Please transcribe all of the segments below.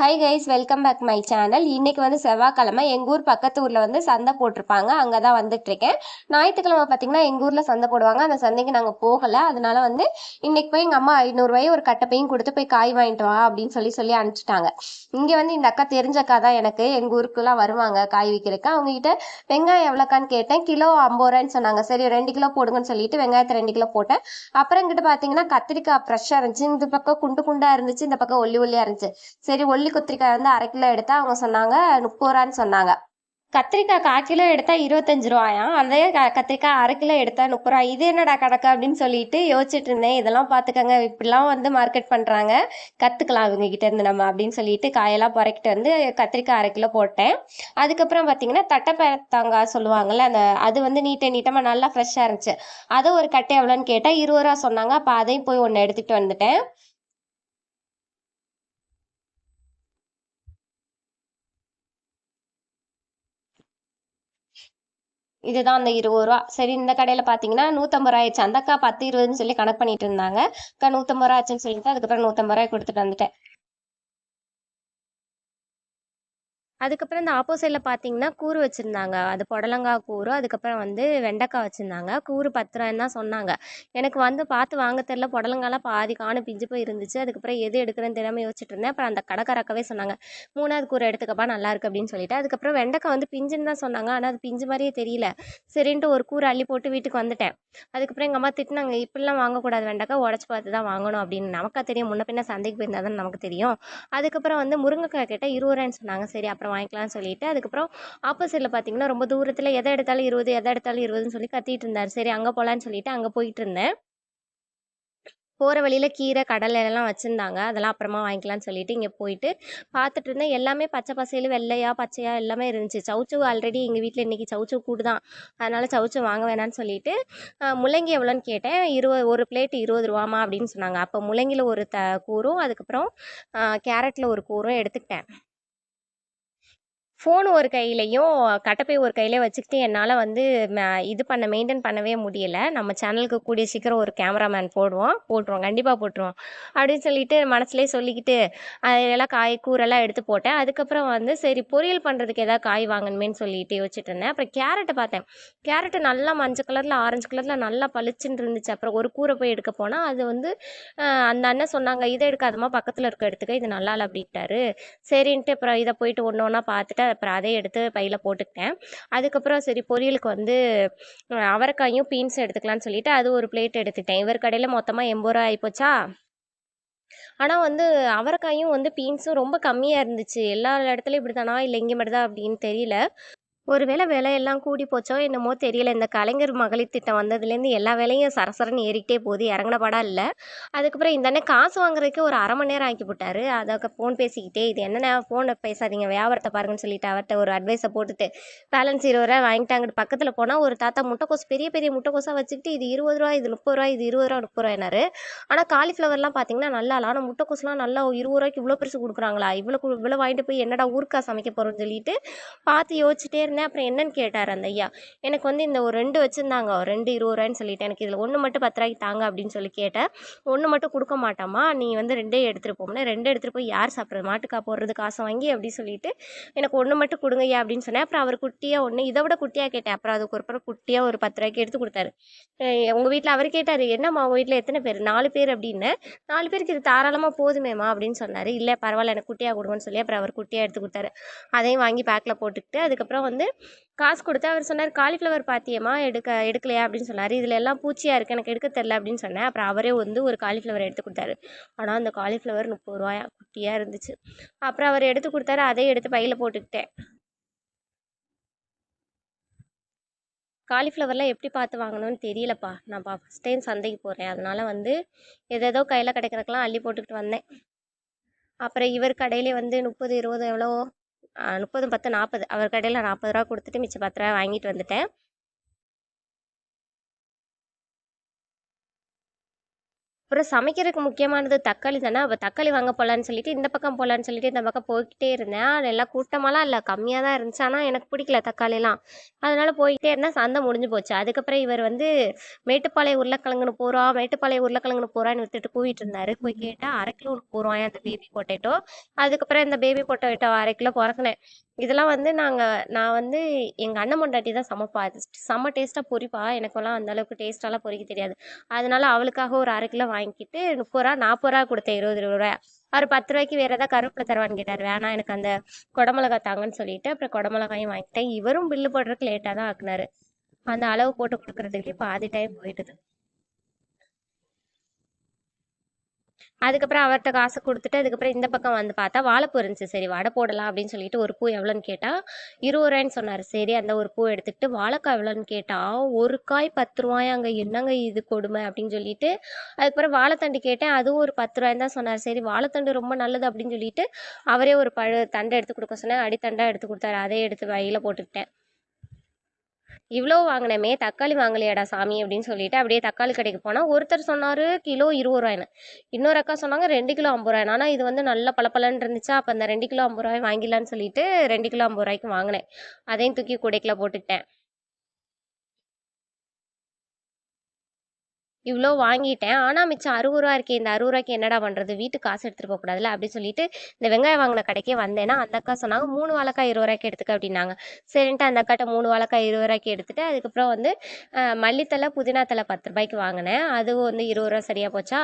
Hi guys welcome back my channel இன்னைக்கு வந்து செவ்வாய்க்கிழமை எங்கள் ஊர் பக்கத்து ஊரில் வந்து சந்தை போட்டிருப்பாங்க. அங்கே தான் வந்துட்டு இருக்கேன் ஞாயிற்றுக்கிழமை பார்த்தீங்கன்னா எங்கள் ஊரில் சந்தை போடுவாங்க. அந்த சந்தைக்கு நாங்கள் போகலை. அதனால வந்து இன்னைக்கு போய் எங்கள் அம்மா ஐநூறுரூவாயும் ஒரு கட்டப்பையும் கொடுத்து போய் காய் வாங்கிட்டு வா அப்படின்னு சொல்லி சொல்லி அனுப்பிச்சிட்டாங்க. இங்கே வந்து இந்த அக்கா தெரிஞ்ச அக்கா தான் எனக்கு. எங்கள் ஊருக்குலாம் வருவாங்க காய் விற்கிறதுக்கு அவங்ககிட்ட வெங்காயம் எவ்வளோக்கான்னு கேட்டேன். கிலோ ஐம்பது ரூபான்னு சொன்னாங்க. சரி ரெண்டு கிலோ போடுங்கன்னு சொல்லிட்டு வெங்காயத்தை ரெண்டு கிலோ போட்டேன். அப்புறம் இங்கிட்ட பார்த்தீங்கன்னா கத்திரிக்காய் ஃப்ரெஷ்ஷாக இருந்துச்சு. இந்த பக்கம் குண்டு குண்டாக இருந்துச்சு. இந்த பக்கம் ஒல்லி ஒல்லியாக இருந்துச்சு. சரி ஒல்லி கத்திரிக்காய் வந்து அரை கிலோ எடுத்தா அவங்க சொன்னாங்க முப்பது ரூபான்னு சொன்னாங்க. கத்திரிக்காய் கால் கிலோ எடுத்தா இருபத்தஞ்சு ரூபாயாம் அதே க கத்திரிக்காய் அரை கிலோ எடுத்தா முப்பது ரூபா இது என்னடா கணக்கு அப்படின்னு சொல்லிட்டு யோசிச்சுட்டு இருந்தேன். இதெல்லாம் பார்த்துக்கங்க இப்படிலாம் வந்து மார்க்கெட் பண்ணுறாங்க கற்றுக்கலாம் இவங்க கிட்ட இருந்து நம்ம அப்படின்னு சொல்லிட்டு காயெல்லாம் புறக்கிட்டு வந்து கத்திரிக்காய் அரை கிலோ போட்டேன். அதுக்கப்புறம் பார்த்தீங்கன்னா தட்டைப்பேரத்தாங்காய் சொல்லுவாங்கல்ல அந்த அது வந்து நீட்டை நீட்டமாக நல்லா ஃப்ரெஷ்ஷாக இருந்துச்சு. அதை ஒரு கட்டை எவ்வளோன்னு கேட்டால் இருபது ரூபா சொன்னாங்க. அப்போ அதையும் போய் ஒன்று எடுத்துகிட்டு வந்துட்டேன். இதுதான் அந்த இருபது ரூபா. சரி இந்த கடையில் பார்த்தீங்கன்னா நூற்றம்பது ரூபா ஆயிடுச்சு. அந்த அக்கா பத்து இருபதுன்னு சொல்லி கணக்கு பண்ணிட்டு இருந்தாங்க. அக்கா நூற்றம்பது ரூபா ஆச்சுன்னு சொல்லிட்டு அதுக்கப்புறம் நூற்றம்பது ரூபாய் கொடுத்துட்டு வந்துட்டேன். அதுக்கப்புறம் இந்த ஆப்போசிட்டில் பார்த்தீங்கன்னா கூறு வச்சுருந்தாங்க. அது புடலங்காய் கூறு அதுக்கப்புறம் வந்து வெண்டைக்காய் வச்சுருந்தாங்க. கூறு பத்து ரூபாய்ன்னு தான் சொன்னாங்க. எனக்கு வந்து பார்த்து வாங்க தெரில புடலங்காலாம் பாதி காணும் பிஞ்சு போய் இருந்துச்சு. அதுக்கப்புறம் எது எடுக்கிறேன்னு தெரியாமல் யோசிச்சுட்டு இருந்தேன். அப்புறம் அந்த கடைக்காரக்கவே சொன்னாங்க. மூணாவது கூறு எடுத்துக்கப்பா நல்லா இருக்கு அப்படின்னு சொல்லிட்டு. அதுக்கப்புறம் வெண்டைக்காய் வந்து பிஞ்சுன்னு தான் சொன்னாங்க. ஆனால் அது பிஞ்சு மாதிரியே தெரியல. சரின்ட்டு ஒரு கூறு அள்ளி போட்டு வீட்டுக்கு வந்துட்டேன். அதுக்கப்புறம் எங்கள் அம்மா திட்டினாங்க இப்படிலாம் வாங்கக்கூடாது வெண்டைக்காய். உடச்சி பார்த்து தான் வாங்கணும். அப்படின்னு. நமக்கா தெரியும். முன்ன பின்ன சந்தைக்கு போயிருந்தா தான் நமக்கு தெரியும். அதுக்கப்புறம் வந்து முருங்கைக்காய் கேட்டால் இருபது ரூபான்னு சொன்னாங்க. சரி அப்புறம் வாங்கிக்கலாம்னு சொல்லிட்டு அதுக்கப்புறம் ஆப்போசிட்டில் பார்த்தீங்கன்னா ரொம்ப தூரத்தில் எதை எடுத்தாலும் இருபது எதை எடுத்தாலும் இருபதுன்னு சொல்லி கத்திட்டு இருந்தார். சரி அங்கே போகலான்னு சொல்லிட்டு அங்கே போயிட்டு இருந்தேன். போகிற வழியில் கீரை கடலை எல்லாம் வச்சுருந்தாங்க. அதெல்லாம் அப்புறமா வாங்கிக்கலாம்னு சொல்லிட்டு இங்கே போயிட்டு பார்த்துட்டு இருந்தேன். எல்லாமே பச்சை பசையில் வெள்ளையா பச்சையா எல்லாமே இருந்துச்சு. சவுச்சவு ஆல்ரெடி எங்கள் வீட்டில் இன்றைக்கி சவுச்சவு கூடு தான். அதனால் சவுச்சவு வாங்க வேணாம்னு சொல்லிட்டு முள்ளங்கி எவ்வளோன்னு கேட்டேன். இருபது ஒரு பிளேட் இருபது ரூபாமா அப்படின்னு சொன்னாங்க. அப்போ முள்ளங்கியில் ஒரு த கூறும். அதுக்கப்புறம் கேரட்டில் ஒரு கூறும் எடுத்துக்கிட்டேன். ஃபோன் ஒரு கையிலையும் கட்டப்பை ஒரு கையிலே வச்சுக்கிட்டு என்னால் வந்து இது பண்ண மெயின்டைன் பண்ணவே முடியலை. நம்ம சேனலுக்கு கூடிய சீக்கிரம் ஒரு கேமராமேன் போடுவோம். போட்டுருவோம். கண்டிப்பாக போட்டுருவோம். அப்படின்னு சொல்லிட்டு மனசுலேயே சொல்லிக்கிட்டு அதெல்லாம் காய் கூரெல்லாம் எடுத்து போட்டேன். அதுக்கப்புறம் வந்து சரி பொரியல் பண்ணுறதுக்கு எதாவது காய் வாங்கணுமேன்னு சொல்லிட்டு யோசிச்சுட்டு இருந்தேன். அப்புறம் கேரட்டை பார்த்தேன். கேரட்டு நல்லா மஞ்சள் கலரில் ஆரஞ்சு கலரில் நல்லா பளிச்சுன்னு இருந்துச்சு. அப்புறம் ஒரு கூரை போய் எடுக்க போனால் அது வந்து அந்த அண்ணன் சொன்னாங்க இதை எடுக்காதமா பக்கத்தில் இருக்க எடுத்துக்க இது நல்லா இல்லை அப்படின்ட்டாரு. சரின்ட்டு அப்புறம் இதை போயிட்டு ஒன்று ஒன்றா பார்த்துட்டு அப்புறம் அதை எடுத்து பையில் போட்டுக்கிட்டேன். அதுக்கப்புறம் சரி பொரியலுக்கு வந்து அவரைக்காயும் பீன்ஸும் எடுத்துக்கலாம்னு சொல்லிட்டு அது ஒரு பிளேட் எடுத்துக்கிட்டேன். இவர் கடையில் மொத்தமாக எண்பது ரூபா ஆகிப்போச்சா ஆனால் வந்து அவரைக்காயும் வந்து பீன்ஸும் ரொம்ப கம்மியாக இருந்துச்சு. எல்லா இடத்துலையும் இப்படி தானா இல்லை இங்கே மட்டும் தான் அப்படின்னு தெரியல. ஒருவேளை விலையெல்லாம் கூடி போச்சோ என்னமோ தெரியல. இந்த கலைஞர் மகளிர் திட்டம் வந்ததுலேருந்து எல்லா வேலையும் சரசரன்னு ஏறிக்கிட்டே போகுது. இறங்கின படம் இல்லை. அதுக்கப்புறம் இந்த அண்ணன் காசு வாங்குறதுக்கு ஒரு அரை மணி நேரம் ஆக்கி போட்டார். அதுக்கு ஃபோன் பேசிக்கிட்டே இது என்னென்ன ஃபோனை பேசாதீங்க. வியாபாரத்தை பாருங்கன்னு சொல்லிட்டு அவர்கிட்ட ஒரு அட்வைஸை போட்டுட்டு பேலன்ஸ் இருபது ரூபா வாங்கிட்டாங்க. பக்கத்தில் போனால் ஒரு தாத்தா முட்டைக்கோஸ் பெரிய பெரிய முட்டைக்கோஸாக வச்சுக்கிட்டு இது இருபது ரூபா இது முப்பது ரூபா இது இருபது ரூபா முப்பது ரூபாய்னாரு ஆனால் காலிஃப்ளவர்லாம் பார்த்தீங்கன்னா நல்லா இல்லை. ஆனால் முட்டைக்கோஸ்லாம் நல்லா இருபது ரூபாய்க்கு இவ்வளோ பெருசு கொடுக்குறாங்களா? இவ்வளோ இவ்வளோ வாங்கிட்டு போய் என்னடா ஊருக்கா சமைக்க போகிறோம்னு சொல்லிட்டு பார்த்து யோசிச்சுட்டே இருந்தேன். இருந்தேன் அப்புறம் என்னன்னு கேட்டார் அந்த ஐயா. எனக்கு வந்து இந்த ஒரு ரெண்டு வச்சுருந்தாங்க. ரெண்டு இருபது ரூபாய்ன்னு சொல்லிட்டு எனக்கு இதில் ஒன்று மட்டும் பத்து ரூபாய்க்கு தாங்க அப்படின்னு சொல்லி கேட்டேன். ஒன்று மட்டும் கொடுக்க மாட்டாமா நீ வந்து ரெண்டே எடுத்துகிட்டு போகணும் ரெண்டு எடுத்துகிட்டு போய் யார் சாப்பிட்றது? மாட்டுக்கா போடுறது காசை வாங்கி அப்படி சொல்லிட்டு எனக்கு ஒன்று மட்டும் கொடுங்க ஐயா அப்படின்னு சொன்னேன். அப்புறம் அவர் குட்டியாக ஒன்று இதை விட குட்டியாக கேட்டேன். அப்புறம் அதுக்கு ஒரு அப்புறம் குட்டியாக ஒரு பத்து ரூபாய்க்கு எடுத்து கொடுத்தாரு. உங்கள் வீட்டில் அவர் கேட்டார் என்னம்மா உங்கள் வீட்டில் எத்தனை பேர்? நாலு பேர் அப்படின்னு. நாலு பேருக்கு இது தாராளமாக போதுமேம்மா அப்படின்னு சொன்னார். இல்லை பரவாயில்ல எனக்கு குட்டியாக கொடுங்கன்னு சொல்லி அப்புறம் அவர் குட்டியாக எடுத்து கொடுத்தாரு. அதையும் வாங்கி பேக்கில் போட்டுக்கிட்டு அதுக்கப்புறம் வந்து காசு கொடுத்து அவர் சொன்னார் காலிஃப்ளவர் பாத்தியம்மா எடுக்க எடுக்கலையா? அப்படின்னு சொன்னார். இதில் எல்லாம் பூச்சியாக இருக்குது எனக்கு எடுக்க தெரில அப்படின்னு சொன்னேன். அப்புறம் அவரே வந்து ஒரு காலிஃப்ளவர் எடுத்து கொடுத்தாரு. ஆனால் அந்த காலிஃப்ளவர் முப்பது ரூபாயா? குட்டியாக இருந்துச்சு. அப்புறம் அவர் எடுத்து கொடுத்தாரு அதையும் எடுத்து பையில் போட்டுக்கிட்டேன். காலிஃப்ளவர்லாம் எப்படி பார்த்து வாங்கணும்னு தெரியலப்பா. நான் பா ஃபஸ்ட் டைம் சந்தைக்கு போகிறேன் அதனால் வந்து எதேதோ கையில் கிடைக்கிறதுக்கெலாம் அள்ளி போட்டுக்கிட்டு வந்தேன். அப்புறம் இவர் கடையிலே வந்து முப்பது இருபது எவ்வளோ முப்பது பத்து நாற்பது அவர் கடையில் நாற்பது ரூபா கொடுத்துட்டு மிச்சம் பத்து ரூபா வாங்கிட்டு வந்துட்டேன். அப்புறம் சமைக்கிறதுக்கு முக்கியமானது தக்காளி தானே? அப்போ தக்காளி வாங்க போகலான்னு சொல்லிட்டு இந்த பக்கம் போகலான்னு சொல்லிட்டு இந்த பக்கம் போய்கிட்டே இருந்தேன். அது எல்லாம் கூட்டமாலாம் இல்லை. கம்மியாக தான் இருந்துச்சு. ஆனால் எனக்கு பிடிக்கல தக்காளிலாம். அதனால் போய்கிட்டே இருந்தேன். சந்தை முடிஞ்சு போச்சு. அதுக்கப்புறம் இவர் வந்து மேட்டுப்பாளையம் உருளைக்கிழங்குன்னு போகிறோம் மேட்டுப்பாளையம் உருளைக்கிழங்குன்னு போகிறான்னு வித்துட்டு கூவிட்டு இருந்தாரு. போய் கேட்டால் அரை கிலோ போகிறோம் அந்த பேபி பொட்டேட்டோ அதுக்கப்புறம் இந்த பேபி பொட்டேட்டோ அரை கிலோ பிறக்கினேன். இதெல்லாம் வந்து நாங்கள் நான் வந்து எங்கள் அண்ணன் பொண்டாட்டி தான் சமைப்பா அது செம்ம டேஸ்ட்டாக பொரிப்பா எனக்கெல்லாம் அந்த அளவுக்கு டேஸ்ட்டாலாம் பொரிக்க தெரியாது. அதனால அவளுக்காக ஒரு அரை கிலோ வாங்கிட்டு முப்பது ரூபா நாற்பது ரூபா கொடுத்தேன் இருபது இருபது ரூபா அவர் பத்து ரூபாய்க்கு வேறு ஏதாவது கருவேப்பிலை தருவான்னு கேட்டார். வேணாம் எனக்கு அந்த குடமிளகா தாங்கன்னு சொல்லிட்டு அப்புறம் குடமிளகாயும் வாங்கிட்டேன். இவரும் பில்லு போடுறதுக்கு லேட்டாக தான் ஆக்குனாரு. அந்த அளவு போட்டு கொடுக்குறதுக்கு பாதி டைம் போயிட்டுது. அதுக்கப்புறம் அவர்கிட்ட காசு கொடுத்துட்டு அதுக்கப்புறம் இந்த பக்கம் வந்து பார்த்தா வாழைப்பூ இருந்துச்சு. சரி வடை போடலாம் அப்படின்னு சொல்லிட்டு ஒரு பூ எவ்வளோன்னு கேட்டால் இருபது ரூபாய்ன்னு சொன்னார். சரி அந்த ஒரு பூ எடுத்துக்கிட்டு வாழைக்காய் எவ்வளோன்னு கேட்டால் ஒரு காய் பத்து அங்கே என்னங்க இது கொடுமை அப்படின்னு சொல்லிட்டு அதுக்கப்புறம் வாழைத்தண்டு கேட்டேன். அதுவும் ஒரு பத்து ரூபாய்ன்னு தான் சொன்னார். சரி வாழைத்தண்டு ரொம்ப நல்லது அப்படின்னு சொல்லிட்டு அவரே ஒரு பழு தண்டை எடுத்து கொடுக்க சொன்னேன் அடித்தண்டாக எடுத்து கொடுத்தாரு. அதே எடுத்து வயலில் போட்டுக்கிட்டேன். இவ்வளோ வாங்கினமே தக்காளி வாங்கலையாடா சாமி அப்படின்னு சொல்லிட்டு அப்படியே தக்காளி கடைக்கு போனால் ஒருத்தர் சொன்னார் கிலோ இருபது ரூபாய்னு இன்னொரு அக்கா சொன்னாங்க ரெண்டு கிலோ ஐம்பது ரூபாய் ஆனால் இது வந்து நல்ல பளபளன்னு இருந்துச்சா. அப்போ அந்த ரெண்டு கிலோ ஐம்பது ரூபாய் வாங்கிடலான்னு சொல்லிட்டு ரெண்டு கிலோ ஐம்பது ரூபாய்க்கு வாங்கினேன். அதையும் தூக்கி குடைக்கில போட்டுக்கிட்டேன். இவ்வளோ வாங்கிட்டேன். ஆனால் மிச்சம் அறுபது ரூபா இருக்கே இந்த அறுபது ரூபாய்க்கு என்னடா பண்ணுறது வீட்டுக்கு காசு எடுத்துகிட்டு போகக்கூடாதுல அப்படின்னு சொல்லிட்டு இந்த வெங்காயம் வாங்கின கடைக்கே வந்தேன்னா அந்த அக்கா சொன்னாங்க மூணு வாழைக்காய் இருபது ரூபாய்க்கு எடுத்துக்க அப்படின்னாங்க. சரின்ட்டு அந்த அக்காட்ட மூணு வாழைக்காய் இருபது ரூபாய்க்கு எடுத்துட்டு அதுக்கப்புறம் வந்து மல்லித்தலை புதினா தலை பத்து ரூபாய்க்கு வாங்கினேன். அதுவும் வந்து இருபது ரூபா சரியாக போச்சா?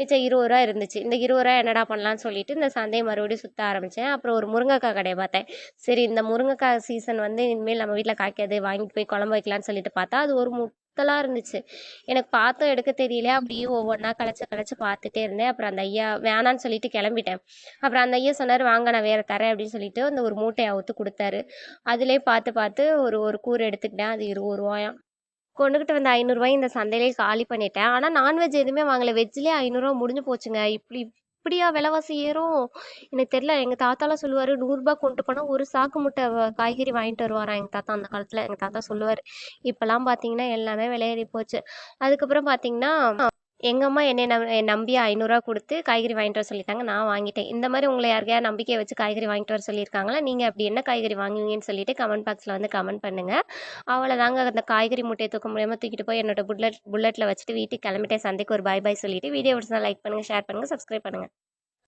மிச்சம் இருபது ரூபா இருந்துச்சு. இந்த இருபது ரூபா என்னடா பண்ணலான்னு சொல்லிட்டு இந்த சந்தையை மறுபடியும் சுற்ற ஆரம்பித்தேன் அப்புறம் ஒரு முருங்கைக்காய் கடையை பார்த்தேன். சரி இந்த முருங்கைக்காய் சீசன் வந்து இனிமேல் நம்ம வீட்டில் காய்க்காது வாங்கிட்டு போய் குழம்பு வைக்கலான்னு சொல்லிட்டு பார்த்தா அது ஒரு மு சுத்தலாக இருந்துச்சு. எனக்கு பார்த்தும் எடுக்க தெரியல. அப்படியே ஒவ்வொன்றா கலைச்சு கலைச்சு பார்த்துட்டே இருந்தேன். அப்புறம் அந்த ஐயா வேணான்னு சொல்லிட்டு கிளம்பிட்டேன். அப்புறம் அந்த ஐயா சொன்னார் வாங்க நான் வேறு தரேன். அப்படின்னு சொல்லிட்டு அந்த ஒரு மூட்டையை அவுத்து கொடுத்தாரு. அதிலே பார்த்து பார்த்து ஒரு ஒரு கூறு எடுத்துக்கிட்டேன். அது இருபது ரூபாயாம். கொண்டுகிட்டு வந்த ஐநூறுரூவாய் இந்த சந்தையிலே காலி பண்ணிட்டேன். ஆனால் நான்வெஜ் எதுவுமே வாங்கலை. வெஜ்லேயே ஐநூறுரூவா முடிஞ்சு போச்சுங்க. இப்படி இப்படியா விலைவாசி ஏறும்? எனக்கு தெரியல. எங்கள் தாத்தாலாம் சொல்லுவார் நூறுரூபா கொண்டு போனால் ஒரு சாக்கு முட்டை காய்கறி வாங்கிட்டு வருவாராம் எங்கள் தாத்தா அந்த காலத்தில் எங்கள் தாத்தா சொல்லுவார். இப்பெல்லாம் பார்த்தீங்கன்னா எல்லாமே விலையேறி போச்சு. அதுக்கப்புறம் பார்த்தீங்கன்னா எங்கள் அம்மா என்னை நம் நம்பி ஐநூறுரூவா கொடுத்து காய்கறி வாங்கிட்டு வர சொல்லிட்டாங்க நான் வாங்கிட்டேன். இந்த மாதிரி உங்களை யாருக்கையா நம்பிக்கையை வச்சு காய்கறி வாங்கிட்டு வர சொல்லியிருக்காங்களா? நீங்கள் அப்படி என்ன காய்கறி வாங்குவீங்கன்னு சொல்லிட்டு கமெண்ட் பாக்ஸில் வந்து கமெண்ட் பண்ணுங்கள் அவ்வளோதாங்க அந்த காய்கறி மூட்டையை தூக்க முடியாமல் தூக்கிட்டு போய் என்னோட புல்லட் புல்லட்டில் வச்சுட்டு வீட்டுக்கு கிளம்பிட்டேன். சந்தைக்கு ஒரு பாய் பாய் சொல்லிட்டு. வீடியோ பிடிச்சா லைக் பண்ணுங்கள் ஷேர் பண்ணுங்கள் சப்ஸ்கிரைப் பண்ணுங்கள்